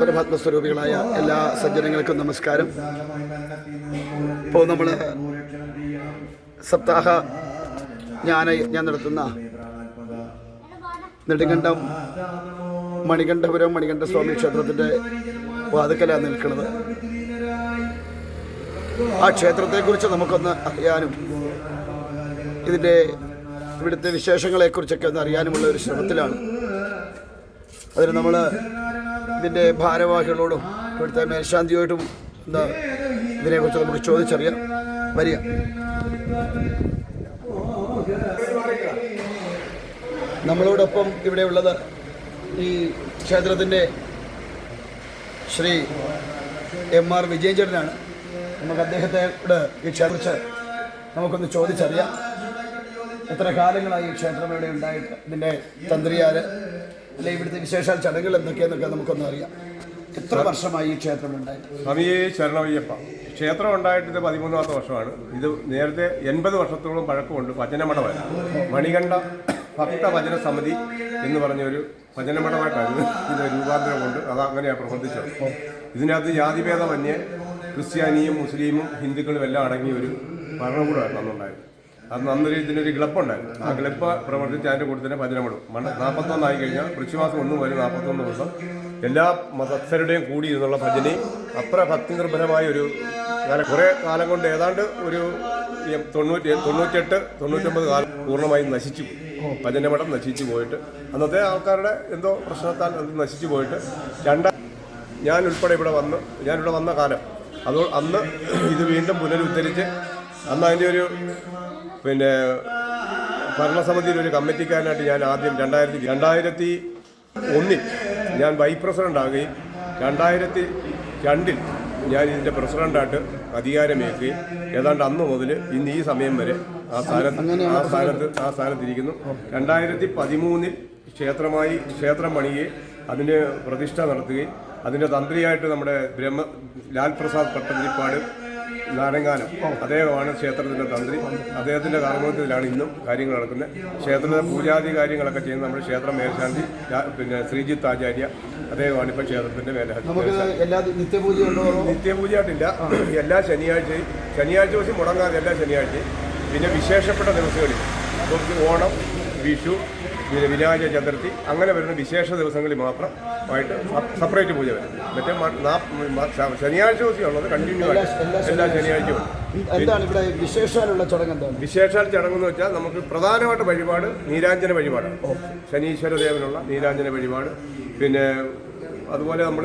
പരമാത്മസ്വരൂപികളായ എല്ലാ സജ്ജനങ്ങൾക്കും നമസ്കാരം. ഇപ്പോൾ നമ്മൾ സപ്താഹ ജ്ഞാന ഞാൻ നടത്തുന്ന നെടുങ്കണ്ടം മണികണ്ഠപുരം മണികണ്ഠ സ്വാമി ക്ഷേത്രത്തിന്റെ വാതുക്കലാണ് നിൽക്കുന്നത്. ആ ക്ഷേത്രത്തെക്കുറിച്ച് നമുക്കൊന്ന് അറിയാനും ഇതിന്റെ ഇവിടുത്തെ വിശേഷങ്ങളെക്കുറിച്ചൊക്കെ ഒന്ന് അറിയാനുമുള്ള ഒരു ശ്രമത്തിലാണ്. അതിന് നമ്മൾ ഇതിന്റെ ഭാരവാഹികളോടും ഇവിടുത്തെ മേൽശാന്തിയോടും എന്താ ഇതിനെക്കുറിച്ച് നമുക്ക് ചോദിച്ചറിയാം. വരിക. നമ്മളോടൊപ്പം ഇവിടെ ഉള്ളത് ഈ ക്ഷേത്രത്തിന്റെ ശ്രീ എം ആർ വിജയൻ ചേട്ടനാണ് നമുക്ക് അദ്ദേഹത്തെ ഇവിടെ ഈ ക്ഷേത്രത്തെ നമുക്കൊന്ന് ചോദിച്ചറിയാം. എത്ര കാലങ്ങളായി ഈ ക്ഷേത്രം ഇവിടെ ഉണ്ടായിട്ട് ഇതിന്റെ തന്ത്രിയാര് അല്ലെ ഇവിടുത്തെ വിശേഷാൽ ചടങ്ങുകൾ എന്തൊക്കെയെന്നൊക്കെ നമുക്കൊന്നും അറിയാം. എത്ര വർഷമായി ഈ ക്ഷേത്രം ഉണ്ടായിട്ട് സ്വാമിയെ ശരണമയ്യപ്പ ക്ഷേത്രം ഉണ്ടായിട്ട് ഇത് പതിമൂന്നാമത്തെ വർഷമാണ്. ഇത് നേരത്തെ എൺപത് വർഷത്തോളം പഴക്കമുണ്ട്. ഭജനമഠമായിരുന്നു മണികണ്ഠ ഭക്ത ഭജന സമിതി എന്ന് പറഞ്ഞൊരു ഭജനമഠമായിട്ടായിരുന്നു ഇതിന്റെ രൂപാന്തരം കൊണ്ട് അത് അങ്ങനെയാണ് പ്രവർത്തിച്ചത്. ഇതിനകത്ത് ജാതിഭേദമന്യേ ക്രിസ്ത്യാനിയും മുസ്ലിമും ഹിന്ദുക്കളും എല്ലാം അടങ്ങിയ ഒരു ഭരണകൂടമായിരുന്നു അന്നുണ്ടായത്. അന്ന് അന്നൊരു ഇതിനൊരു ഗ്ലപ്പുണ്ടായിരുന്നു ആ ഗ്ലപ്പ് പ്രവർത്തിച്ച് അതിന്റെ കൂടെ തന്നെ ഭജനമിടും നാൽപ്പത്തൊന്നായി കഴിഞ്ഞാൽ വൃശ്ചിമാസം ഒന്നും മുതൽ നാൽപ്പത്തൊന്ന് ദിവസം എല്ലാ മതസ്ഥരുടെയും കൂടി ഇരുന്നുള്ള ഭജനയും അത്ര ഭക്തി നിർഭരമായ ഒരു കാലം. കുറേ കാലം കൊണ്ട് ഏതാണ്ട് ഒരു തൊണ്ണൂറ്റി തൊണ്ണൂറ്റെട്ട് തൊണ്ണൂറ്റൊമ്പത് കാലം പൂർണമായും നശിച്ചു ഭജനമഠം നശിച്ചു പോയിട്ട് അന്നത്തെ ആൾക്കാരുടെ എന്തോ പ്രശ്നത്താൽ അത് നശിച്ചു പോയിട്ട് രണ്ട ഞാൻ ഉൾപ്പെടെ ഇവിടെ വന്ന്. ഞാനിവിടെ വന്ന കാലം. അതോ അന്ന് ഇത് വീണ്ടും പുനരുദ്ധരിച്ച് അന്ന് അതിന്റെ ഒരു പിന്നെ ഭരണസമിതിയിൽ ഒരു കമ്മിറ്റിക്കാരനായിട്ട് ഞാൻ ആദ്യം രണ്ടായിരത്തി രണ്ടായിരത്തി ഒന്നിൽ ഞാൻ വൈസ് പ്രസിഡന്റ് ആകുകയും രണ്ടായിരത്തി രണ്ടിൽ ഞാൻ ഇതിന്റെ പ്രസിഡന്റായിട്ട് അധികാരമേൽക്കുകയും. ഏതാണ്ട് അന്ന് മുതൽ ഇന്ന് ഈ സമയം വരെ ആ സ്ഥാനത്ത് ആ സ്ഥാനത്ത് ആ സ്ഥാനത്തിരിക്കുന്നു. രണ്ടായിരത്തി പതിമൂന്നിൽ ക്ഷേത്രമായി ക്ഷേത്രം പണിയുകയും അതിന് പ്രതിഷ്ഠ നടത്തുകയും അതിന്റെ തന്ത്രിയായിട്ട് നമ്മുടെ ബ്രഹ്മ ലാൽ പ്രസാദ് പട്ടതിരിപ്പാട് നാരങ്ങാനം. അദ്ദേഹമാണ് ക്ഷേത്രത്തിന്റെ തന്ത്രി. അദ്ദേഹത്തിന്റെ കാർമ്മത്തിലാണ് ഇന്നും കാര്യങ്ങൾ നടക്കുന്നത്. ക്ഷേത്രത്തിലെ പൂജാതി കാര്യങ്ങളൊക്കെ ചെയ്യുന്ന നമ്മുടെ ക്ഷേത്ര മേൽശാന്തി പിന്നെ ശ്രീജിത്ത് ആചാര്യ അദ്ദേഹമാണ് ഇപ്പോൾ ക്ഷേത്രത്തിന്റെ അതോ? നിത്യപൂജയായിട്ടില്ല. എല്ലാ ശനിയാഴ്ചയും ശനിയാഴ്ച ദിവസം മുടങ്ങാതെ എല്ലാ ശനിയാഴ്ചയും പിന്നെ വിശേഷപ്പെട്ട ദിവസങ്ങളിൽ ഓണം വിഷു വിനായക ചതുർത്ഥി. അങ്ങനെ വരുന്ന വിശേഷ ദിവസങ്ങളിൽ മാത്രം ആയിട്ട് സെപ്പറേറ്റ് പൂജ വരും. മറ്റേ ശനിയാഴ്ച ദിവസം ഉള്ളത് കണ്ടിന്യൂ ആയിട്ട് എല്ലാ ശനിയാഴ്ചയും എന്താണ് ഇവിടെ വിശേഷാലുള്ള ചടങ്ങ് എന്താണ്? വിശേഷാൽ ചടങ്ങെന്ന് വെച്ചാൽ നമുക്ക് പ്രധാനമായിട്ട് വഴിപാട് നീരാഞ്ജന വഴിപാടാണ്. ശനീശ്വര ദേവനുള്ള നീരാഞ്ജന വഴിപാട്. പിന്നെ അതുപോലെ നമ്മൾ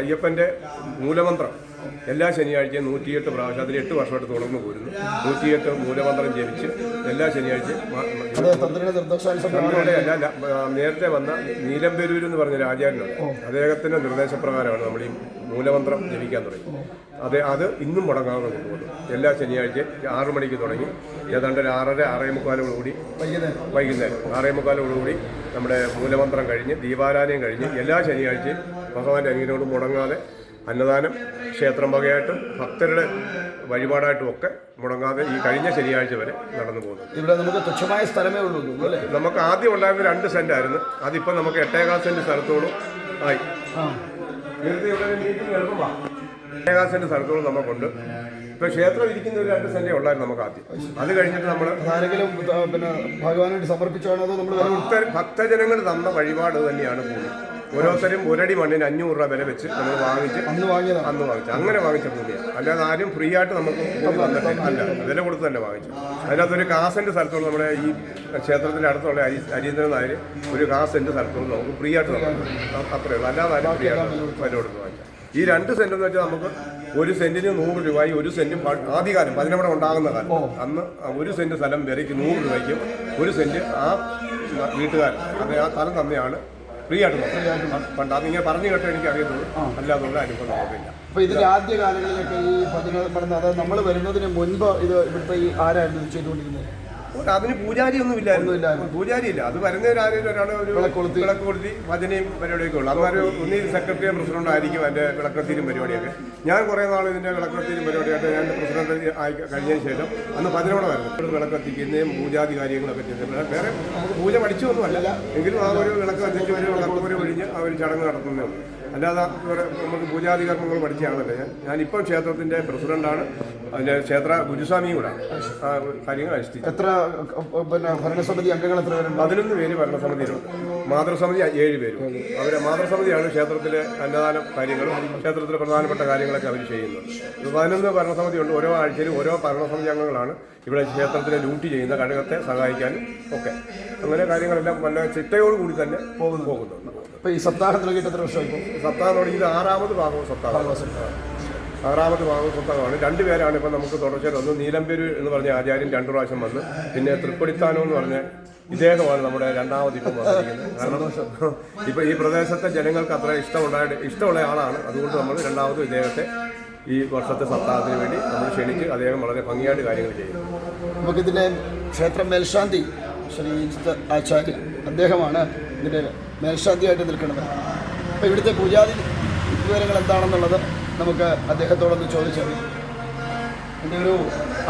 അയ്യപ്പന്റെ മൂലമന്ത്രം. എല്ലാ ശനിയാഴ്ചയും നൂറ്റിയെട്ട് പ്രാവശ്യം അതിൽ എട്ട് വർഷമായിട്ട് തുടർന്ന് പോരുന്നു. നൂറ്റിയെട്ട് മൂലമന്ത്രം ജപിച്ച് എല്ലാ ശനിയാഴ്ചയും അല്ല നേരത്തെ വന്ന നീലംപെരൂർ എന്ന് പറഞ്ഞ ആചാര്യനുണ്ട് അദ്ദേഹത്തിന്റെ നിർദ്ദേശപ്രകാരമാണ് നമ്മൾ ഈ മൂലമന്ത്രം ജപിക്കാൻ തുടങ്ങി. അതെ അത് ഇന്നും മുടങ്ങാതെ കൊണ്ടുപോകുന്നു. എല്ലാ ശനിയാഴ്ചയും ആറു മണിക്ക് തുടങ്ങി. ഏതാണ്ട് ഒരു ആറര ആറേ മുക്കാലോടുകൂടി വൈകുന്നേരം. ആറേ മുക്കാലോടുകൂടി നമ്മുടെ മൂലമന്ത്രം കഴിഞ്ഞ് ദീപാരാധനയും കഴിഞ്ഞ് എല്ലാ ശനിയാഴ്ചയും ഭഗവാന്റെ അനുഗ്രഹോട് മുടങ്ങാതെ അന്നദാനം ക്ഷേത്രം വകയായിട്ടും ഭക്തരുടെ വഴിപാടായിട്ടും ഒക്കെ മുടങ്ങാതെ ഈ കഴിഞ്ഞ ശനിയാഴ്ച വരെ നടന്നു പോകുന്നു ഇവിടെ നമുക്ക് തുച്ഛമായ സ്ഥലമേ ഉള്ളൂ അല്ലേ? നമുക്ക് ആദ്യം ഉണ്ടായിരുന്ന രണ്ട് സെന്റ് ആയിരുന്നു അതിപ്പോൾ നമുക്ക് എട്ടേകാൽ സെന്റ് സ്ഥലത്തോളം ആയി. എട്ടേകാൽ സെന്റ് സ്ഥലത്തോളം നമുക്കുണ്ട്. ഇപ്പൊ ക്ഷേത്രം ഇരിക്കുന്ന ഒരു രണ്ട് സെന്റേ ഉള്ളായിരുന്നു നമുക്ക് ആദ്യം. അത് കഴിഞ്ഞിട്ട് നമ്മൾ ആരെങ്കിലും പിന്നെ ഭഗവാനായിട്ട് സമർപ്പിച്ചാണോ നമ്മൾ ഭക്തജനങ്ങൾ തന്ന വഴിപാട് തന്നെയാണ് ഭൂമി ഓരോരുത്തരും ഒരടി മണ്ണിന് അഞ്ഞൂറ് രൂപ വില വെച്ച് നമ്മൾ വാങ്ങിച്ച് അന്ന് വാങ്ങിയതാണ് അന്ന് വാങ്ങിച്ചു. അങ്ങനെ വാങ്ങിച്ച ഭൂമിയാണ് അല്ലാതെ ആരും ഫ്രീ ആയിട്ട് നമുക്ക് ഭൂമി അല്ല. വില കൊടുത്ത് തന്നെ വാങ്ങിച്ചു. അതിനകത്തൊരു കാസിന്റെ സ്ഥലത്തോളം നമ്മുടെ ഈ ക്ഷേത്രത്തിന്റെ അടുത്തുള്ള അരി അരീന്ദ്രൻ നായർ ഒരു കാസിന്റെ സ്ഥലത്തോളം നമുക്ക് ഫ്രീ ആയിട്ട് നമുക്ക് അത്രയേ ഉള്ളൂ. അല്ലാതെ ആരും ഫ്രീ ആയിട്ട് വില കൊടുത്ത് വാങ്ങിച്ചു ഈ രണ്ട് സെന്റ് എന്ന് വെച്ചാൽ നമുക്ക് ഒരു സെന്റിന് നൂറ് രൂപയും ഒരു സെന്റും ആദ്യകാലം പതിനവിടെ ഉണ്ടാകുന്ന കാലം. അന്ന് ഒരു സെന്റ് സ്ഥലം വിലയ്ക്ക് നൂറ് രൂപയ്ക്കും ഒരു സെന്റ് ആ വീട്ടുകാരൻ അത് ആ സ്ഥലം തന്നെയാണ് ഫ്രീ ആയിട്ട് പണ്ട് പണ്ട് അതിങ്ങനെ പറഞ്ഞു കേട്ടോ എനിക്ക് അറിയത്തുള്ളൂ അല്ലാതുള്ള അനുഭവം നമുക്കില്ല അപ്പൊ ഇതിന്റെ ആദ്യ കാലങ്ങളിലൊക്കെ ഈ പതിനാറ് നടന്ന അതായത് നമ്മൾ വരുന്നതിന് മുൻപ് ഇത് ഇവിടുത്തെ ഈ ആരായിരുന്നു ചെയ്തുകൊണ്ടിരുന്നത്? അതിന് പൂജാരി ഒന്നും ഇല്ലായിരുന്നു. പൂജാരി ഇല്ല അത് വരുന്നവരാരെങ്കിലും ഒരാളെ ഒരു വിളക്ക് കൊളുത്തി. വചനയും പരിപാടിയൊക്കെ ഉള്ളു. അന്നൊരു ഒന്നീ സെക്രട്ടറി പ്രസിഡന്റ് ആയിരിക്കും അതിന്റെ വിളക്കത്തിലും പരിപാടിയൊക്കെ. ഞാൻ കുറേ നാൾ ഇതിന്റെ വിളക്കത്തിലും പരിപാടിയായിട്ട് ഞാൻ പ്രസിഡന്റ് ആയി കഴിഞ്ഞതിന് ശേഷം അന്ന് പതിനോടമായിരുന്നു വിളക്കത്തിക്കുന്നതും പൂജാതി കാര്യങ്ങളൊക്കെ ചെയ്തത് വേറെ നമുക്ക് പൂജ പഠിച്ചൊന്നുമല്ല. എങ്കിലും ആ ഒരു വിളക്ക് കത്തിച്ച് ഒരു വിളക്കപ്പൊരി ഒഴിഞ്ഞ് ആ ഒരു ചടങ്ങ് നടത്തുന്നേ ഉള്ളൂ. അല്ലാതെ നമുക്ക് പൂജാതി കർമ്മങ്ങൾ പഠിച്ചതാണല്ലോ ഞാൻ. ഞാനിപ്പോൾ ക്ഷേത്രത്തിന്റെ പ്രസിഡന്റാണ്. അതിന്റെ ക്ഷേത്ര ഗുരുസ്വാമിയും കൂടാണ് ആ കാര്യങ്ങൾ അനുഷ്ഠിച്ചു. എത്ര പിന്നെ ഭരണസമിതി അംഗങ്ങൾ എത്ര പേരുണ്ട്? പതിനൊന്ന് പേര് ഭരണസമിതിയിലുണ്ട്. മാതൃസമിതി ഏഴ് പേരും. അവരെ മാതൃസമിതിയാണ് ക്ഷേത്രത്തിലെ അന്നദാന കാര്യങ്ങളും ക്ഷേത്രത്തിലെ പ്രധാനപ്പെട്ട കാര്യങ്ങളൊക്കെ അവർ ചെയ്യുന്നത്. പതിനൊന്ന് ഭരണസമിതി ഉണ്ട് ഓരോ ആഴ്ചയിലും ഓരോ ഭരണസമിതി അംഗങ്ങളാണ് ഇവിടെ ക്ഷേത്രത്തിലെ ഡ്യൂട്ടി ചെയ്യുന്ന കഴകത്തെ സഹായിക്കാനും ഒക്കെ. അങ്ങനെ കാര്യങ്ങളെല്ലാം നല്ല ചിട്ടയോടുകൂടി തന്നെ പോകുന്നു. പോകുന്നുണ്ട് ഇപ്പൊ ഈ സപ്താഹം തുടങ്ങിയിട്ട് എത്ര വർഷമായി സപ്താഹം തുടങ്ങി ഇത് ആറാമത് ഭാഗവും സപ്താഹം. ആറാമത് ഭാഗവും സപ്താഹമാണ്. രണ്ടുപേരാണ് ഇപ്പം നമുക്ക് തുടർച്ചയായിട്ട് ഒന്ന് നീലമ്പേര് എന്ന് പറഞ്ഞ ആചാര്യൻ രണ്ടു പ്രാവശ്യം വന്ന് പിന്നെ തൃപ്പടിത്താനം എന്ന് പറഞ്ഞ ഇദ്ദേഹമാണ് നമ്മുടെ രണ്ടാമത് ഇപ്പം വന്നിരിക്കുന്നത്. കാരണം ഇപ്പൊ ഈ പ്രദേശത്തെ ജനങ്ങൾക്ക് അത്ര ഇഷ്ടമുണ്ടായിട്ട് ഇഷ്ടമുള്ള ആളാണ്. അതുകൊണ്ട് നമ്മൾ രണ്ടാമത് ഇദ്ദേഹത്തെ ഈ വർഷത്തെ സപ്താഹത്തിന് വേണ്ടി നമ്മൾ ക്ഷണിച്ച് അദ്ദേഹം വളരെ ഭംഗിയായിട്ട് കാര്യങ്ങൾ ചെയ്യും നമുക്കിതിന്റെ ക്ഷേത്രം മേൽശാന്തി ശ്രീ ആചാര്യ അദ്ദേഹമാണ് ഇതിന്റെ മേൽശാന്തിയായിട്ട് നിൽക്കുന്നത് അപ്പോൾ ഇവിടുത്തെ പൂജാതി വിവരങ്ങൾ എന്താണെന്നുള്ളത് നമുക്ക് അദ്ദേഹത്തോടൊന്ന് ചോദിച്ചറിയാം. എന്റെ ഒരു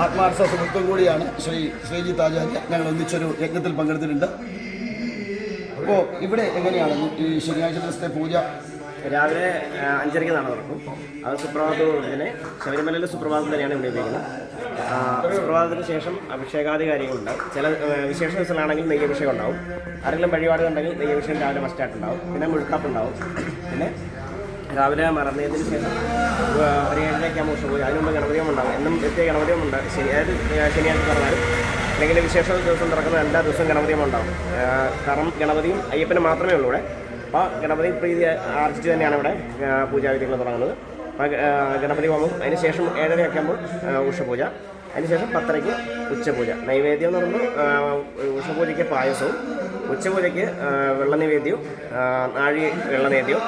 ആത്മാർത്ഥ സുഹൃത്തും കൂടിയാണ് ശ്രീ ശ്രീജിത്ത് ആചാര്യ ഞങ്ങൾ ഒന്നിച്ചൊരു യജ്ഞത്തിൽ പങ്കെടുത്തിട്ടുണ്ട്. അപ്പോൾ ഇവിടെ എങ്ങനെയാണ് ഈ ശനിയാഴ്ച ദിവസത്തെ പൂജ? രാവിലെ അഞ്ചരയ്ക്ക് നടന്നു തുറക്കും അത് സുപ്രഭാതം തന്നെ ശബരിമലയിലെ സുപ്രഭാതം തന്നെയാണ് ഇവിടെ ഉപയോഗിക്കുന്നത്. സുപ്രഭാതത്തിന് ശേഷം അഭിഷേകാദി ചില വിശേഷ ദിവസങ്ങളാണെങ്കിൽ നെയ്യഭിഷേകം ഉണ്ടാവും. ആരെങ്കിലും വഴിപാടുകൾ ഉണ്ടെങ്കിൽ നെയ്യഭിഷേകം രാവിലെ മസ്റ്റായിട്ടുണ്ടാവും പിന്നെ മുഴുക്കാപ്പ് ഉണ്ടാവും. പിന്നെ രാവിലെ മറന്നതിന് ശേഷം ഒരു ഏഴരയ്ക്കാകുമ്പോൾ ഉഷ പോയി. അതിന് മുമ്പ് ഗണപതിയും ഉണ്ടാവും. എന്നും എത്തിയ ഗണപതിയും ഉണ്ട്. ശനി അതായത് ശനിയാഴ്ച പറഞ്ഞാലും. അല്ലെങ്കിൽ വിശേഷ ദിവസം തുറക്കുന്ന എല്ലാ ദിവസവും ഗണപതിയും ഉണ്ടാവും. കാരണം ഗണപതിയും അയ്യപ്പനും മാത്രമേ ഉള്ളൂ ഇവിടെ. അപ്പോൾ ഗണപതി പ്രീതി ആർജിച്ച് തന്നെയാണ് ഇവിടെ പൂജാവിധികൾ തുടങ്ങുന്നത്. ഗണപതി ഹോമം. അതിന് ശേഷം ഏഴരയൊക്കെ ആകുമ്പോൾ ഉഷപൂജ. അതിനുശേഷം പത്തരയ്ക്ക് ഉച്ചപൂജ. നൈവേദ്യം എന്ന് പറയുമ്പോൾ ഉഷപൂജയ്ക്ക് പായസവും ഉച്ചപൂജയ്ക്ക് വെള്ള നൈവേദ്യവും നാഴി വെള്ളനേദ്യവും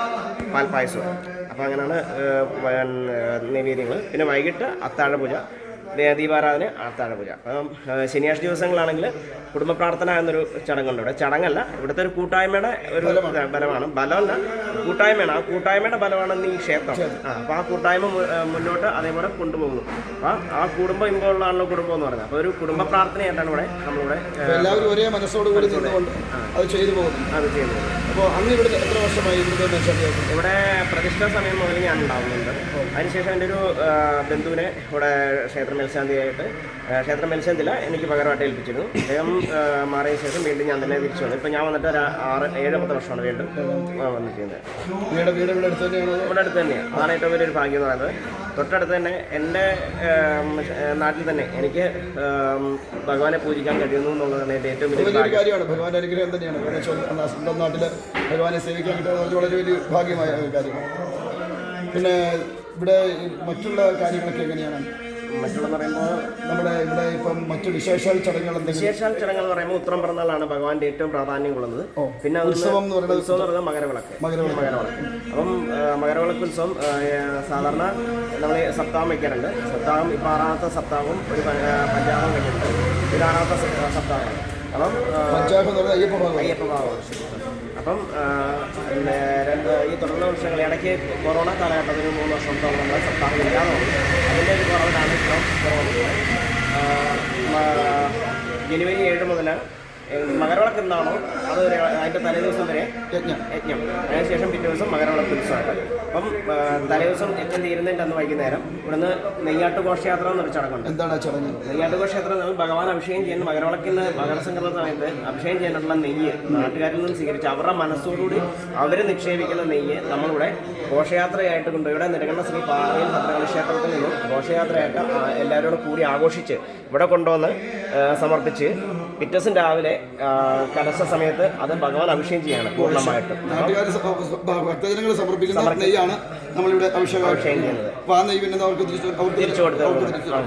പാൽപ്പായസവും. അപ്പോൾ അങ്ങനെയാണ് നൈവേദ്യങ്ങൾ. പിന്നെ വൈകിട്ട് അത്താഴ പൂജ ദേ- ദീപാരാധന ആർത്താഴ പൂജ അപ്പം ശനിയാഴ്ച ദിവസങ്ങളാണെങ്കിൽ കുടുംബ പ്രാർത്ഥന എന്നൊരു ചടങ്ങുണ്ട് ഇവിടെ. ചടങ്ങല്ല ഇവിടുത്തെ ഒരു കൂട്ടായ്മയുടെ ഒരു ബലമാണ്. ബലമല്ല കൂട്ടായ്മയാണ്. ആ കൂട്ടായ്മയുടെ ബലമാണെന്ന് ഈ ക്ഷേത്രം. ആ അപ്പോൾ ആ കൂട്ടായ്മ മുന്നോട്ട് അതേപോലെ കൊണ്ടുപോകുന്നു. അപ്പോൾ ആ കുടുംബം ഇമ്പോളുള്ളതാണല്ലോ കുടുംബം എന്ന് പറയുന്നത്. അപ്പോൾ ഒരു കുടുംബ പ്രാർത്ഥനയായിട്ടാണ് ഇവിടെ നമ്മളിവിടെ എല്ലാവരും ഒരേ മനസ്സോടുകൂടി അത് ചെയ്തു പോകുന്നു. അത് ചെയ്യുന്നത് അപ്പോൾ അന്ന് ഇവിടുത്തെ എത്ര വർഷമായി ഇവിടെ പ്രതിഷ്ഠാ സമയം മുതൽ ഞാൻ ഉണ്ടാവുന്നുണ്ട്. അതിനുശേഷം എന്റെ ഒരു ബന്ധുവിനെ ഇവിടെ ക്ഷേത്ര മേൽശാന്തിയായിട്ട് ക്ഷേത്ര മേൽശാന്തില്ല എനിക്ക് പകരമായിട്ട് ഏൽപ്പിച്ചിരുന്നു. അദ്ദേഹം മാറിയ ശേഷം വീണ്ടും ഞാൻ തന്നെ തിരിച്ചു വന്നു. ഇപ്പം ഞാൻ വന്നിട്ട് ഒരു ആറ് ഏഴാമത്തെ വർഷമാണ് വീണ്ടും വന്നിട്ടുണ്ട് വന്നിരിക്കുന്നത്. ഇവിടെ അടുത്ത് തന്നെയാണ്? അതാണ് ഏറ്റവും വലിയൊരു ഭാഗ്യം എന്ന് പറയുന്നത്. തൊട്ടടുത്ത് തന്നെ എന്റെ നാട്ടിൽ തന്നെ എനിക്ക് ഭഗവാനെ പൂജിക്കാൻ കഴിയുന്നു എന്നുള്ളതാണ് എന്റെ ഏറ്റവും വലിയ കാര്യമാണ്. ഭഗവാൻ അനുഗ്രഹം തന്നെയാണ്. സ്വന്തം നാട്ടിൽ ഭഗവാനെ സേവിക്കാൻ കിട്ടുന്നത് വളരെ വലിയ ഭാഗ്യമായ കാര്യമാണ്. പിന്നെ ഇവിടെ മറ്റുള്ള കാര്യങ്ങളൊക്കെ എങ്ങനെയാണ്? പറയുമ്പോൾ നമ്മുടെ ഇവിടെ ഇപ്പം മറ്റു വിശേഷാൽ ചടങ്ങുകൾ വിശേഷാൽ ചടങ്ങുകൾ എന്ന് പറയുമ്പോൾ ഉത്തരം പിറന്നാളാണ് ഭഗവാന്റെ ഏറ്റവും പ്രാധാന്യം ഉള്ളത് പിന്നെ ഉത്സവം എന്ന് പറയുന്നത് ഉത്സവം എന്ന് പറയുന്നത് മകരവിളക്ക്. മകരവിളക്ക്. മകരവിളക്ക്. അപ്പം മകരവിളക്ക് ഉത്സവം സാധാരണ നമ്മൾ സപ്താഹം വയ്ക്കാറുണ്ട്. സപ്താഹം ഇപ്പം ആറാമത്തെ സപ്താഹവും ഒരു പഞ്ചാഹം കഴിഞ്ഞിട്ടുണ്ട്. ഇത് ആറാമത്തെ സപ്താഹമാണ്. അപ്പം അയ്യപ്പ ഭാഗം അയ്യപ്പ ഭാവമാണ് അപ്പം ഈ തുടർന്ന വർഷങ്ങൾ ഇടയ്ക്ക് കൊറോണ കാലഘട്ടത്തിൽ മൂന്ന് വർഷത്തോളം നമ്മളെ സപ്താഹം ഇല്ലാതെ അതിന്റെ ഒരു കുറവിലാണ് ഇപ്പം കൊറോണ ജനുവരി ഏഴ് മുതൽ മകരവിളക്ക് എന്താണോ അത് അതിന്റെ തലേദിവസം വരെ യജ്ഞം. യജ്ഞം. അതിനുശേഷം പിറ്റേ ദിവസം മകരവിളക്ക് ഉത്സവമാണ് അപ്പം തലേദിവസം തലേ ദിവസം യജ്ഞം തീരുന്നതിന്റെ അന്ന് വൈകുന്നേരം ഇവിടുന്ന് നെയ്യാട്ട് ഘോഷയാത്ര എന്നൊരു ചടങ്ങുണ്ട്. എന്താണ് ചടങ്ങ്? നെയ്യാട്ട് ഘോഷയാത്ര ഭഗവാൻ അഭിഷേകം ചെയ്യുന്ന മകരവിളക്കിന് മകരസംക്രമ സമയത്ത് അഭിഷേകം ചെയ്യാനുള്ള നെയ്യ് നാട്ടുകാരിൽ നിന്ന് സ്വീകരിച്ച് അവരുടെ മനസ്സോടുകൂടി അവർ നിക്ഷേപിക്കുന്ന നെയ്യ് നമ്മളിവിടെ ഘോഷയാത്രയായിട്ട് കൊണ്ട് ഇവിടെ നെടുങ്കണ്ണ ശ്രീ പാറയിൽ ഭദ്രകാളി ക്ഷേത്രത്തിൽ നിന്നും ഘോഷയാത്രയായിട്ട് എല്ലാവരോടും കൂടി ആഘോഷിച്ച് ഇവിടെ കൊണ്ടുവന്ന് സമർപ്പിച്ച് പിറ്റേസും രാവിലെ കലശ സമയത്ത് അത് ഭഗവാൻ അഭിഷേകം ചെയ്യാണ് പൂർണമായിട്ട്. ഭക്തജനങ്ങൾ സമർപ്പിക്കുന്ന നെയ്യാണ് നമ്മളിവിടെ അഭിഷേകം അഭിഷേകം ചെയ്യുന്നത്. ആ നെയ്യ് പിന്നെ അവർക്ക് തിരിച്ചു അവർക്ക് തിരിച്ചു കൊടുത്ത്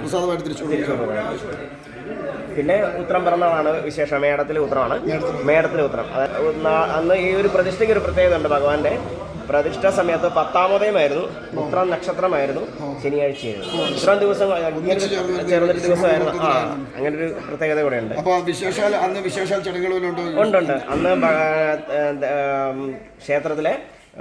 പ്രസാദമായിട്ട് തിരിച്ചു കൊടുക്കും പിന്നെ ഉത്രം പിറന്നാളാണ് വിശേഷം മേടത്തിലെ ഉത്രമാണ്. മേടത്തിലെ ഉത്രം. അന്ന് ഈ ഒരു പ്രതിഷ്ഠയ്ക്ക് ഒരു പ്രത്യേകത ഉണ്ട് ഭഗവാന്റെ. പ്രതിഷ്ഠ സമയത്ത് പത്താമതയുമായിരുന്നു ഉത്രം നക്ഷത്രമായിരുന്നു. ശനിയാഴ്ചയായിരുന്നു. ഇത്രയും ദിവസം ചെറുതൊരു ദിവസമായിരുന്നു. ആ അങ്ങനെ ഒരു പ്രത്യേകത കൂടെ ഉണ്ട്. അന്ന് വിശേഷാൽ ഉണ്ടുണ്ട് അന്ന് ക്ഷേത്രത്തിലെ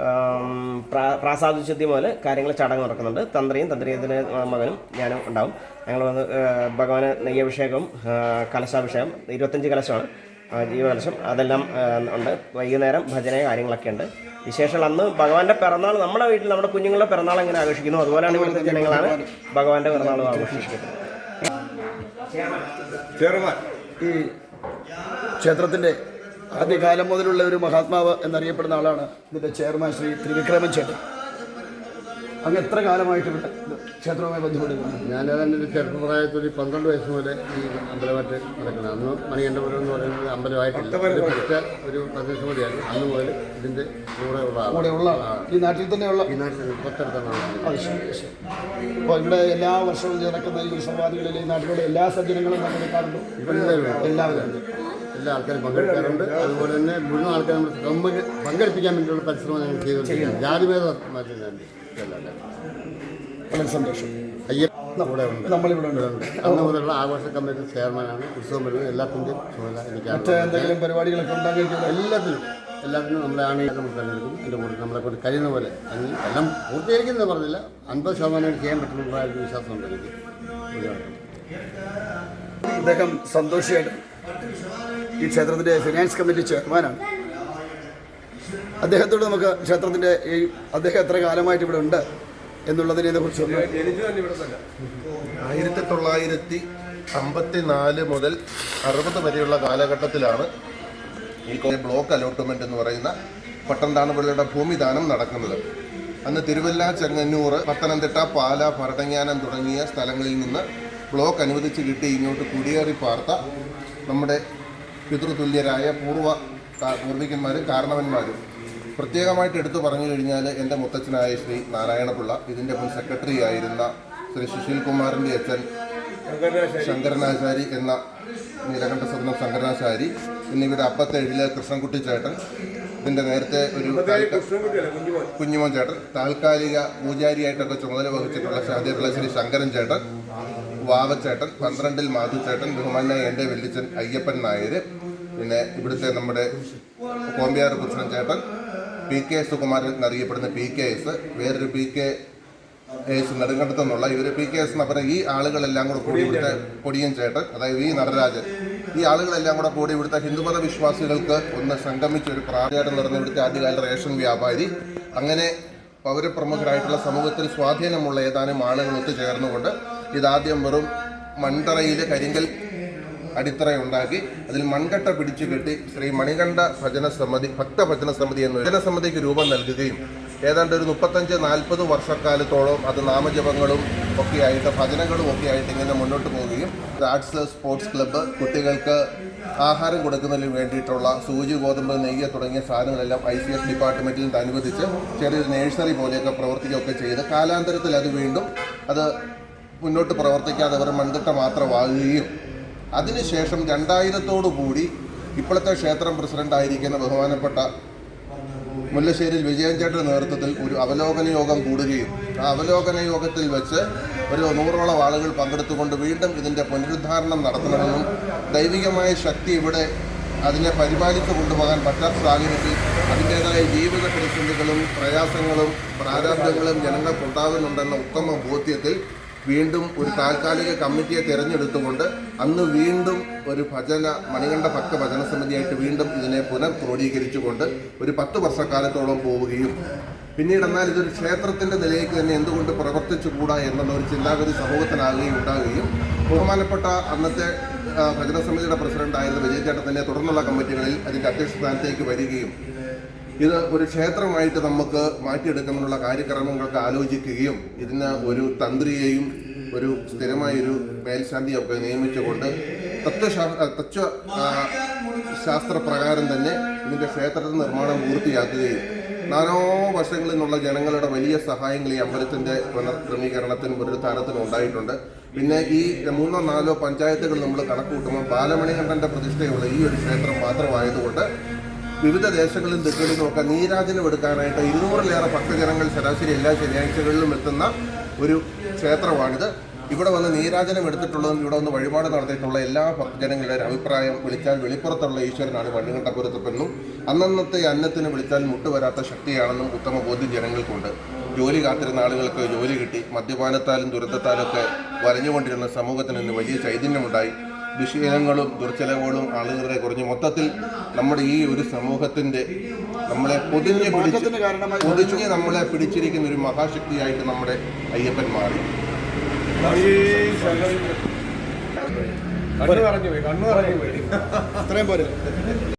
ഏഹ് ശുദ്ധി മുതൽ കാര്യങ്ങൾ ചടങ്ങ് നടക്കുന്നുണ്ട്. തന്ത്രിയും തന്ത്രിയത്തിന് മകനും ഞാനും ഉണ്ടാവും. ഞങ്ങൾ വന്ന് ഭഗവാന് നെയ്യഭിഷേകം കലശാഭിഷേകം ഇരുപത്തഞ്ച് കലശമാണ് ജീവകലശം. അതെല്ലാം ഉണ്ട്. വൈകുന്നേരം ഭജന കാര്യങ്ങളൊക്കെ ഉണ്ട്. വിശേഷം അന്ന് ഭഗവാന്റെ പിറന്നാൾ നമ്മുടെ വീട്ടിൽ നമ്മുടെ കുഞ്ഞുങ്ങളുടെ പിറന്നാൾ എങ്ങനെ ആഘോഷിക്കുന്നു? അതുപോലെയാണ് ഇവിടുത്തെ ജനങ്ങളാണ് ഭഗവാന്റെ പിറന്നാൾ ആഘോഷിക്കുന്നത്. ഈ ക്ഷേത്രത്തിന്റെ ആദ്യകാലം മുതലുള്ള ഒരു മഹാത്മാവ് എന്നറിയപ്പെടുന്ന ആളാണ് ഇതിന്റെ ചെയർമാൻ ശ്രീ ത്രിവിക്രമൻ ചേട്ടൻ. അങ്ങ് എത്ര കാലമായിട്ട് ഇവിടെ ക്ഷേത്രവുമായി ബന്ധപ്പെടുന്നു ഞാൻ തന്നെ ഒരു ചെറുപ്പപ്രായത്തിൽ ഒരു പന്ത്രണ്ട് വയസ്സ് മുതൽ ഈ അമ്പലമായിട്ട് നടക്കുന്നത്. അന്ന് മണികണ്ഠപുരം എന്ന് പറയുന്നത് അമ്പലമായിട്ടില്ല. ഒരു ഒരു പ്രദേശമതിയാണ് അന്ന് മുതൽ ഇതിന്റെ കൂടെ ഉള്ള കൂടെ ഉള്ള ഈ നാട്ടിൽ തന്നെയുള്ള ഈ നാട്ടിൽ തൊട്ടടുത്താണ്. അപ്പോൾ ഇവിടെ എല്ലാ വർഷവും നടക്കുന്ന ഈ ഉത്സവാദികളിൽ ഈ നാട്ടിലുള്ള എല്ലാ സജ്ജനങ്ങളും പങ്കെടുക്കാറുണ്ട്. എല്ലാവരും. എല്ലാ ആൾക്കാരും പങ്കെടുക്കാറുണ്ട്. അതുപോലെ തന്നെ മുഴുവൻ ആൾക്കാരും നമ്മൾ പങ്കെ- പങ്കെടുപ്പിക്കാൻ വേണ്ടിയുള്ള പരിശ്രമം ഞങ്ങൾ ചെയ്തുകൊണ്ടിരിക്കുകയാണ്. ജാതിഭേദ മാറ്റുന്നുണ്ട് വളരെ സന്തോഷം. അയ്യപ്പ കൂടെ ഉണ്ട്. നമ്മളിവിടെ ഉണ്ട്. അന്ന് മുതലുള്ള ആഘോഷ കമ്മിറ്റി ചെയർമാനാണ് ഉത്സവം വരുന്നത്. എല്ലാത്തിന്റെയും ചുമതല മറ്റ് എനിക്കാണ് എന്തെങ്കിലും പരിപാടികളൊക്കെ ഇവിടെ എല്ലാത്തിനും. എല്ലാത്തിനും നമ്മളെ ആണെങ്കിൽ നമ്മൾ തിരഞ്ഞെടുക്കും എന്റെ കൂടെ നമ്മളെ കൊണ്ട് കഴിയുന്ന പോലെ. അങ്ങ് എല്ലാം പൂർത്തീകരിക്കുന്നത് പറഞ്ഞില്ല. അൻപത് ശതമാനം ചെയ്യാൻ പറ്റുന്ന ഒരു വിശ്വാസമുണ്ട് എനിക്ക്. അദ്ദേഹം സന്തോഷിയായിട്ട് ഈ ക്ഷേത്രത്തിന്റെ ഫിനാൻസ് കമ്മിറ്റി ചെയർമാനാണ്. അദ്ദേഹത്തോട് നമുക്ക് ക്ഷേത്രത്തിന്റെ ഈ അദ്ദേഹം എത്ര കാലമായിട്ട് ഇവിടെ ഉണ്ട് എന്നുള്ളതിനെ കുറിച്ച് ആയിരത്തി തൊള്ളായിരത്തി അമ്പത്തി നാല് മുതൽ അറുപത് വരെയുള്ള കാലഘട്ടത്തിലാണ് ഈ ബ്ലോക്ക് അലോട്ട്മെന്റ് എന്ന് പറയുന്ന പട്ടംതാണുപള്ളിയുടെ ഭൂമിദാനം നടക്കുന്നത്. അന്ന് തിരുവല്ല ചെങ്ങന്നൂർ പത്തനംതിട്ട പാല ഭരണങ്ങാനം തുടങ്ങിയ സ്ഥലങ്ങളിൽ നിന്ന് ബ്ലോക്ക് അനുവദിച്ച് കിട്ടി ഇങ്ങോട്ട് കുടിയേറി പാർത്ത നമ്മുടെ പിതൃതുല്യരായ പൂർവ പൂർവികന്മാരും കാരണവന്മാരും. പ്രത്യേകമായിട്ട് എടുത്തു പറഞ്ഞു കഴിഞ്ഞാൽ എന്റെ മുത്തച്ഛനായ ശ്രീ നാരായണപിള്ള ഇതിന്റെ മുൻ സെക്രട്ടറി ആയിരുന്ന ശ്രീ സുശീൽ കുമാറിന്റെ അച്ഛൻ ശങ്കരനാചാരി എന്ന നീലകണ്ഠ സ്വപ്നം ശങ്കരനാചാരി പിന്നെ ഇവിടെ അപ്പത്തേഴിലെ കൃഷ്ണൻകുട്ടി ചേട്ടൻ ഇതിന്റെ നേരത്തെ ഒരു കുഞ്ഞുമോൻ? ചേട്ടൻ താൽക്കാലിക പൂജാരിയായിട്ടൊക്കെ ചുമതല വഹിച്ചിട്ടുള്ള ശാന്തിയുള്ള ശ്രീ ശങ്കരൻ ചേട്ടൻ വാവച്ചേട്ടൻ പന്ത്രണ്ടിൽ മാധു ചേട്ടൻ ബഹുമാനായ എന്റെ വെല്ലിച്ചൻ അയ്യപ്പൻ നായർ പിന്നെ ഇവിടുത്തെ നമ്മുടെ കോമ്പിയാർ കൃഷ്ണൻ ചേട്ടൻ പി കെ സുകുമാരൻ എന്നറിയപ്പെടുന്ന പി കെ എസ് വേറൊരു പി കെ എസ് നെടുങ്കണ്ടത്തെന്നുള്ള ഇവർ പി കെ എസ് എന്ന് പറഞ്ഞ ഈ ആളുകളെല്ലാം കൂടെ കൂടി ഇവിടുത്തെ പൊടിയൻ ചേട്ടൻ അതായത് വി നടരാജൻ. ഈ ആളുകളെല്ലാം കൂടെ കൂടി ഇവിടുത്തെ ഹിന്ദുമത വിശ്വാസികൾക്ക് ഒന്ന് സംഗമിച്ച ഒരു പ്രാർത്ഥനയായിട്ട് നടന്ന ഇവിടുത്തെ ആദ്യകാല റേഷൻ വ്യാപാരി. അങ്ങനെ പൗരപ്രമുഖരായിട്ടുള്ള സമൂഹത്തിൽ സ്വാധീനമുള്ള ഏതാനും ആളുകൾ ഒത്തുചേർന്നുകൊണ്ട് ഇതാദ്യം വെറും മൺതറയിൽ കരിങ്കൽ അടിത്തറയുണ്ടാക്കി അതിൽ മൺകട്ട പിടിച്ചു കെട്ടി ശ്രീ മണികണ്ഠ ഭജന സമിതി ഭക്ത ഭജന സമിതി എന്ന ഭജന സമിതിക്ക് രൂപം നൽകുകയും ഏതാണ്ട് ഒരു മുപ്പത്തഞ്ച് നാൽപ്പത് വർഷക്കാലത്തോളം അത് നാമജപങ്ങളും ഒക്കെ ആയിട്ട് ഭജനകളും ഒക്കെ ആയിട്ട് ഇങ്ങനെ മുന്നോട്ട് പോവുകയും ആർട്സ് സ്പോർട്സ് ക്ലബ്ബ് കുട്ടികൾക്ക് ആഹാരം കൊടുക്കുന്നതിന് വേണ്ടിയിട്ടുള്ള സൂചി ഗോതമ്പ് നെയ്യ് തുടങ്ങിയ സാധനങ്ങളെല്ലാം ഐ സി എസ് ഡിപ്പാർട്ട്മെന്റിൽ നിന്ന് അനുവദിച്ച് ചെറിയൊരു നേഴ്സറി പോലെയൊക്കെ പ്രവർത്തിക്കുകയൊക്കെ ചെയ്ത് കാലാന്തരത്തിൽ അത് വീണ്ടും അത് മുന്നോട്ട് പ്രവർത്തിക്കാതെ അവർ മൺതിട്ട മാത്രമാകുകയും അതിനുശേഷം രണ്ടായിരത്തോടു കൂടി ഇപ്പോഴത്തെ ക്ഷേത്രം പ്രസിഡന്റ് ആയിരിക്കുന്ന ബഹുമാനപ്പെട്ട മുല്ലശ്ശേരി വിജയൻ ചേട്ടൻ നേതൃത്വത്തിൽ ഒരു അവലോകന യോഗം കൂടുകയും ആ അവലോകന യോഗത്തിൽ വെച്ച് ഒരു നൂറോളം ആളുകൾ പങ്കെടുത്തുകൊണ്ട് വീണ്ടും ഇതിന്റെ പുനരുദ്ധാരണം നടത്തണമെന്നും ദൈവികമായ ശക്തി ഇവിടെ അതിനെ പരിപാലിച്ചു കൊണ്ടുപോകാൻ പറ്റാത്ത സാഹചര്യത്തിൽ അതിന്റേതായ ജീവിത പ്രതിസന്ധികളും പ്രയാസങ്ങളും പ്രാരാബ്ദങ്ങളും ജനങ്ങൾക്കുണ്ടാകുന്നുണ്ടെന്ന ഉത്തമ ബോധ്യത്തിൽ വീണ്ടും ഒരു താൽക്കാലിക കമ്മിറ്റിയെ തിരഞ്ഞെടുത്തുകൊണ്ട് അന്ന് വീണ്ടും ഒരു ഭജന മണികണ്ഠ ഭക്ത ഭജന സമിതിയായിട്ട് വീണ്ടും ഇതിനെ പുനർ ക്രോഡീകരിച്ചുകൊണ്ട് ഒരു പത്ത് വർഷക്കാലത്തോളം പോവുകയും. പിന്നീട് എന്നാൽ ഇതൊരു ക്ഷേത്രത്തിന്റെ നിലയ്ക്ക് തന്നെ എന്തുകൊണ്ട് പ്രവർത്തിച്ചുകൂടാ എന്നുള്ള ഒരു ചിന്താഗതി സമൂഹത്തിനാകുകയും ഉണ്ടാകുകയും. ബഹുമാനപ്പെട്ട അന്നത്തെ ഭജന സമിതിയുടെ പ്രസിഡന്റായിരുന്ന വിജയചേട്ടൻ തന്നെ തുടർന്നുള്ള കമ്മിറ്റികളിൽ അതിന്റെ അധ്യക്ഷ സ്ഥാനത്തേക്ക് വരികയും ഇത് ഒരു ക്ഷേത്രമായിട്ട് നമുക്ക് മാറ്റിയെടുക്കുന്നതിനുള്ള കാര്യക്രമങ്ങളൊക്കെ ആലോചിക്കുകയും ഇതിന് ഒരു തന്ത്രിയെയും ഒരു സ്ഥിരമായൊരു മേൽശാന്തിയൊക്കെ നിയമിച്ചുകൊണ്ട് തത്വശാ തത്വ ശാസ്ത്ര ശാസ്ത്രപ്രകാരം തന്നെ ഇതിന്റെ ക്ഷേത്രത്തിൽ നിർമ്മാണം പൂർത്തിയാക്കുകയും നാനോ വർഷങ്ങളിൽ നിന്നുള്ള ജനങ്ങളുടെ വലിയ സഹായങ്ങൾ ഈ അമ്പലത്തിന്റെ പുനർക്രമീകരണത്തിനും പുനരുദ്ധാരത്തിനും ഉണ്ടായിട്ടുണ്ട്. പിന്നെ ഈ മൂന്നോ നാലോ പഞ്ചായത്തുകൾ നമ്മൾ കണക്ക് കൂട്ടുമ്പോൾ ബാലമണികണ്ഠന്റെ പ്രതിഷ്ഠയുള്ള ഈ ഒരു ക്ഷേത്രം മാത്രമായതുകൊണ്ട് വിവിധ ദേശങ്ങളിലും ദിക്കുകളിൽ ഒക്കെ നീരാജനം എടുക്കാനായിട്ട് ഇരുന്നൂറിലേറെ ഭക്തജനങ്ങൾ ശരാശരി എല്ലാ ശനിയാഴ്ചകളിലും എത്തുന്ന ഒരു ക്ഷേത്രമാണിത്. ഇവിടെ വന്ന് നീരാജനം എടുത്തിട്ടുള്ളതും ഇവിടെ വന്ന് വഴിപാട് നടത്തിയിട്ടുള്ള എല്ലാ ഭക്തജനങ്ങളുടെ അഭിപ്രായം വിളിച്ചാൽ വെളിപ്പുറത്തുള്ള ഈശ്വരനാണ് മണ്ണുകണ്ടപുരത്തപ്പെന്നും അന്നന്നത്തെ അന്നത്തിന് വിളിച്ചാൽ മുട്ടുവരാത്ത ശക്തിയാണെന്നും ഉത്തമ ബോധ്യം ജനങ്ങൾക്കുണ്ട് ജോലി കാത്തിരുന്ന ആളുകൾക്ക് ജോലി കിട്ടി. മദ്യപാനത്താലും ദുരന്തത്താലും ഒക്കെ വലഞ്ഞുകൊണ്ടിരുന്ന സമൂഹത്തിന് ഇന്ന് വലിയ ചൈതന്യമുണ്ടായി. ദുശീലങ്ങളും ദുർച്ചലവുകളും ആളുകളുടെ കുറഞ്ഞു മൊത്തത്തിൽ നമ്മുടെ ഈ ഒരു സമൂഹത്തിന്റെ നമ്മളെ പൊതിഞ്ഞ് പിടിച്ച് പൊതിഞ്ഞ് നമ്മളെ പിടിച്ചിരിക്കുന്ന ഒരു മഹാശക്തിയായിട്ട് നമ്മുടെ അയ്യപ്പൻ മാറി. കണ്ണു പറഞ്ഞു പോയി കണ്ണു പറഞ്ഞു പോയി. അത്രയും പോരെ.